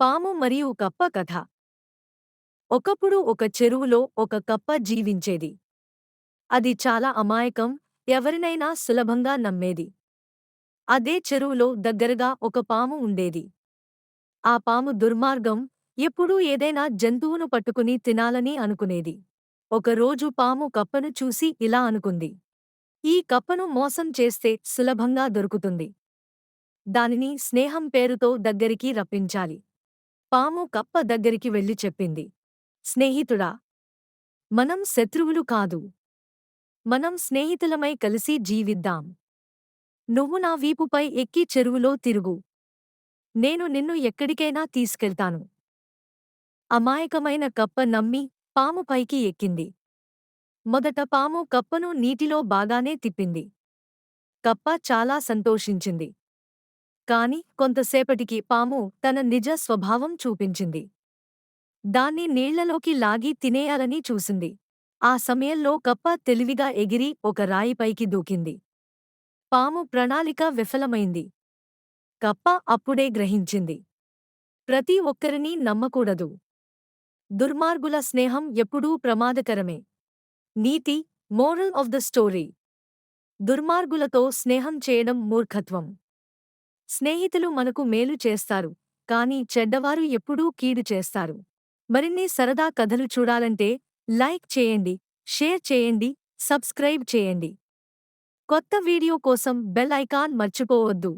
పాము మరియు కప్ప కథ. ఒకప్పుడు ఒక చెరువులో ఒక కప్ప జీవించేది. అది చాలా అమాయకం ఎవరినైనా సులభంగా నమ్మేది. అదే చెరువులో దగ్గరగా ఒక పాము ఉండేది. ఆ పాము దుర్మార్గం ఎప్పుడూ ఏదైనా జంతువును పట్టుకుని తినాలని అనుకునేది. ఒకరోజు పాము కప్పను చూసి ఇలా అనుకుంది. ఈ కప్పను మోసం చేస్తే సులభంగా దొరుకుతుంది. దానిని స్నేహం పేరుతో దగ్గరికి రప్పించాలి. పాము కప్ప దగ్గరికి వెళ్ళి చెప్పింది. స్నేహితుడా మనం శత్రువులు కాదు. మనం స్నేహితులమై కలిసి జీవిద్దాం. నువ్వు నా వీపుపై ఎక్కి చెరువులో తిరుగు. నేను నిన్ను ఎక్కడికైనా తీసుకెళ్తాను. అమాయకమైన కప్ప నమ్మి పాము పైకి ఎక్కింది. మొదట పాము కప్పను నీటిలో బాగానే తిప్పింది. కప్ప చాలా సంతోషించింది. కాని కొంతసేపటికి పాము తన నిజ స్వభావం చూపించింది. దాన్ని నీళ్ళలోకి లాగి తినేయాలని చూసింది. ఆ సమయంలో కప్ప తెలివిగా ఎగిరి ఒక రాయిపైకి దూకింది. పాము ప్రణాళిక విఫలమైంది. కప్ప అప్పుడే గ్రహించింది. ప్రతి ఒక్కరినీ నమ్మకూడదు. దుర్మార్గుల స్నేహం ఎప్పుడూ ప్రమాదకరమే. నీతి మోరల్ ఆఫ్ ద స్టోరీ. దుర్మార్గులతో స్నేహం చేయడం మూర్ఖత్వం. స్నేహితులు మనకు మేలు చేస్తారు కాని చెడ్డవారు ఎప్పుడూ కీడు చేస్తారు. మరిన్ని సరదా కథలు చూడాలంటే లైక్ చేయండి షేర్ చేయండి సబ్స్క్రైబ్ చేయండి. కొత్త వీడియో కోసం బెల్ ఐకాన్ మర్చిపోవద్దు.